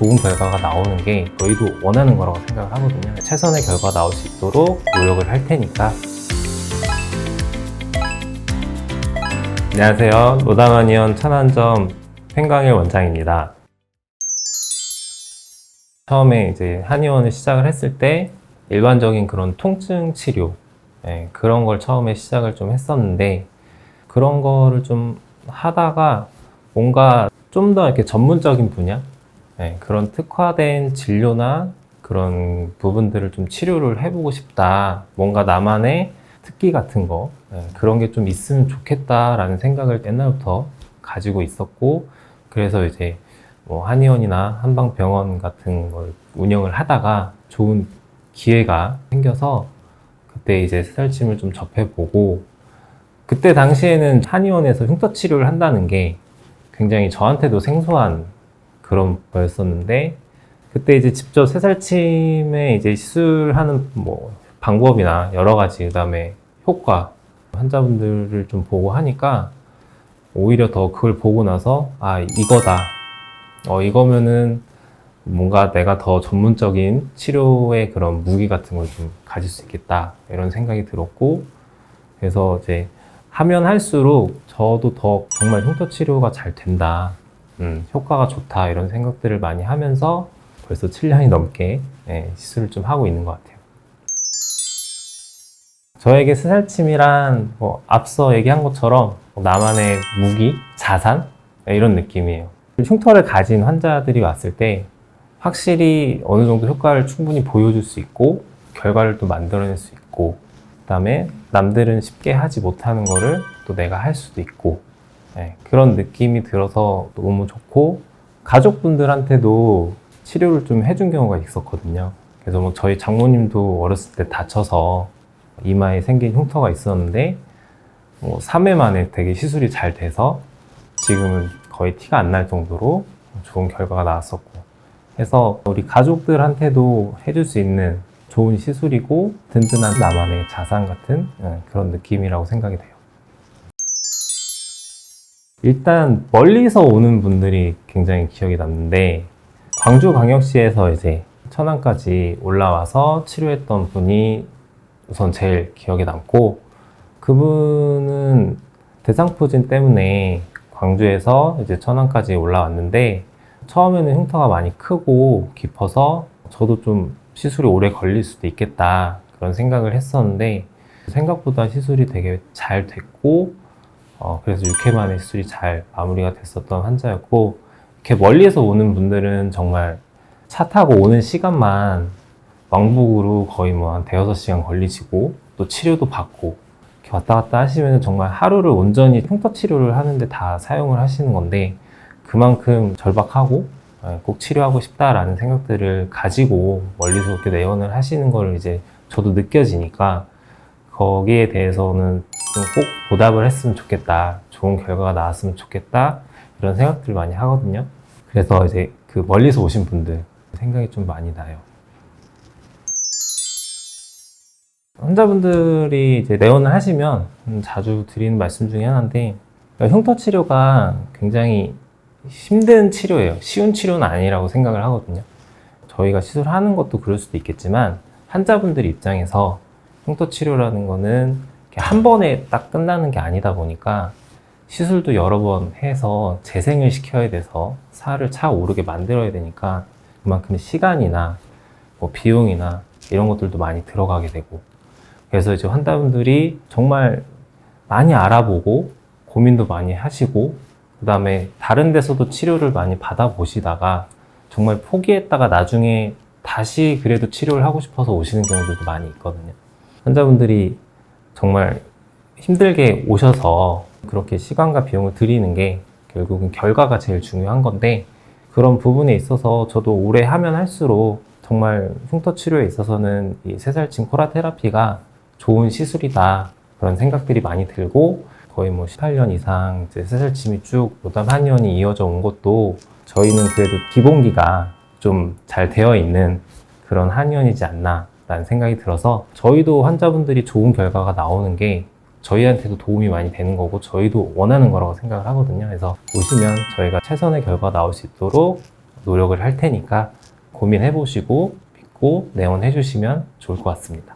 좋은 결과가 나오는 게 저희도 원하는 거라고 생각을 하거든요. 최선의 결과 나올 수 있도록 노력을 할 테니까. 안녕하세요. 로다마니언 천안점 팽강일 원장입니다. 처음에 이제 한의원을 시작을 했을 때 일반적인 그런 통증 치료 예, 그런 걸 처음에 시작을 좀 했었는데 그런 거를 좀 하다가 뭔가 좀 더 이렇게 전문적인 분야 예, 그런 특화된 진료나 그런 부분들을 좀 치료를 해보고 싶다. 뭔가 나만의 특기 같은 거 예, 그런 게 좀 있으면 좋겠다라는 생각을 옛날부터 가지고 있었고 그래서 이제 뭐 한의원이나 한방병원 같은 걸 운영을 하다가 좋은 기회가 생겨서 그때 이제 새살침을 좀 접해보고 그때 당시에는 한의원에서 흉터 치료를 한다는 게 굉장히 저한테도 생소한 그런 거였었는데 그때 이제 직접 새살 침에 이제 시술하는 뭐 방법이나 여러 가지 그다음에 효과 환자분들을 좀 보고 하니까 오히려 더 그걸 보고 나서 아 이거다. 어 이거면은 뭔가 내가 더 전문적인 치료의 그런 무기 같은 걸 좀 가질 수 있겠다. 이런 생각이 들었고 그래서 이제 하면 할수록 저도 더 정말 흉터 치료가 잘 된다 음, 효과가 좋다 이런 생각들을 많이 하면서 벌써 7년이 넘게 예, 시술을 좀 하고 있는 것 같아요. 저에게 스살침이란 뭐 앞서 얘기한 것처럼 나만의 무기, 자산 예, 이런 느낌이에요. 흉터를 가진 환자들이 왔을 때 확실히 어느 정도 효과를 충분히 보여줄 수 있고 결과를 또 만들어낼 수 있고 그다음에 남들은 쉽게 하지 못하는 거를 또 내가 할 수도 있고 예, 그런 느낌이 들어서 너무 좋고 가족분들한테도 치료를 좀 해준 경우가 있었거든요. 그래서 뭐 저희 장모님도 어렸을 때 다쳐서 이마에 생긴 흉터가 있었는데 뭐 3회 만에 되게 시술이 잘 돼서 지금은 거의 티가 안 날 정도로 좋은 결과가 나왔었고 해서 우리 가족들한테도 해줄 수 있는 좋은 시술이고 든든한 나만의 자산 같은 예, 그런 느낌이라고 생각이 돼요. 일단 멀리서 오는 분들이 굉장히 기억에 남는데 광주광역시에서 이제 천안까지 올라와서 치료했던 분이 우선 제일 기억에 남고 그분은 대상포진 때문에 광주에서 이제 천안까지 올라왔는데 처음에는 흉터가 많이 크고 깊어서 저도 좀 시술이 오래 걸릴 수도 있겠다 그런 생각을 했었는데 생각보다 시술이 되게 잘 됐고 어, 그래서 6회 만에 시술이 잘 마무리가 됐었던 환자였고 이렇게 멀리에서 오는 분들은 정말 차 타고 오는 시간만 왕복으로 거의 뭐 한 대여섯 시간 걸리시고 또 치료도 받고 이렇게 왔다 갔다 하시면 정말 하루를 온전히 흉터 치료를 하는데 다 사용을 하시는 건데 그만큼 절박하고 예, 꼭 치료하고 싶다라는 생각들을 가지고 멀리서 이렇게 내원을 하시는 걸 이제 저도 느껴지니까 거기에 대해서는 좀 꼭 보답을 했으면 좋겠다. 좋은 결과가 나왔으면 좋겠다. 이런 생각들을 많이 하거든요. 그래서 이제 그 멀리서 오신 분들 생각이 좀 많이 나요. 환자분들이 이제 내원을 하시면 음, 자주 드리는 말씀 중에 하나인데 흉터 치료가 굉장히 힘든 치료예요. 쉬운 치료는 아니라고 생각을 하거든요. 저희가 시술하는 것도 그럴 수도 있겠지만 환자분들 입장에서 흉터 치료라는 거는 한 번에 딱 끝나는 게 아니다 보니까 시술도 여러 번 해서 재생을 시켜야 돼서 살을 차오르게 만들어야 되니까 그만큼 시간이나 뭐 비용이나 이런 것들도 많이 들어가게 되고 그래서 이제 환자분들이 정말 많이 알아보고 고민도 많이 하시고 그 다음에 다른 데서도 치료를 많이 받아보시다가 정말 포기했다가 나중에 다시 그래도 치료를 하고 싶어서 오시는 경우들도 많이 있거든요. 환자분들이 정말 힘들게 오셔서 그렇게 시간과 비용을 들이는 게 결국은 결과가 제일 중요한 건데 그런 부분에 있어서 저도 오래 하면 할수록 정말 흉터 치료에 있어서는 이 세살침 코라 테라피가 좋은 시술이다 그런 생각들이 많이 들고 거의 뭐 18년 이상 이제 세살침이 쭉 노담 한의원이 이어져 온 것도 저희는 그래도 기본기가 좀 잘 되어 있는 그런 한의원이지 않나 라는 생각이 들어서 저희도 환자분들이 좋은 결과가 나오는 게 저희한테도 도움이 많이 되는 거고 저희도 원하는 거라고 생각을 하거든요. 그래서 오시면 저희가 최선의 결과 나올 수 있도록 노력을 할 테니까 고민해 보시고 믿고 내원해 주시면 좋을 것 같습니다.